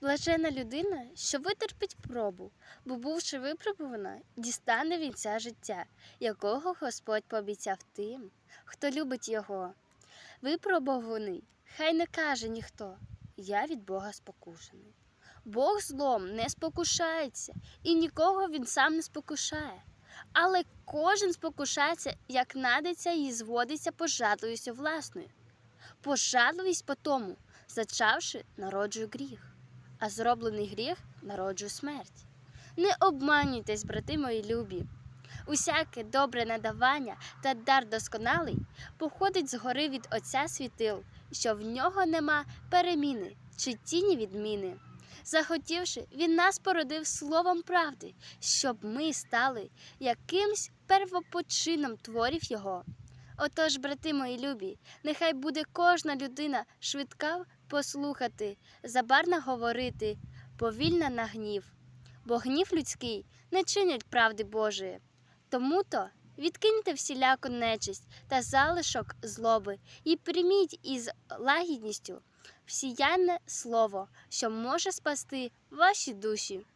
Блажена людина, що витерпить пробу, бо, бувши випробувана, дістане вінця життя, якого Господь пообіцяв тим, хто любить його. Випробований, хай не каже ніхто, я від Бога спокушений. Бог злом не спокушається, і нікого він сам не спокушає. Але кожен спокушається, як надиться і зводиться пожадливістю власною. Пожадливість по тому, зачавши, народжує гріх, а зроблений гріх народжує смерть. Не обманюйтесь, брати мої любі. Усяке добре надавання та дар досконалий походить згори від Отця світил, що в нього нема переміни чи тіні відміни. Захотівши, він нас породив словом правди, щоб ми стали якимсь первопочином творів Його. Отож, брати мої любі, нехай буде кожна людина швидка послухати, забарна говорити, повільна на гнів, бо гнів людський не чинять правди Божої. Тому то відкиньте всіляку нечисть та залишок злоби і прийміть із лагідністю всіянне слово, що може спасти ваші душі.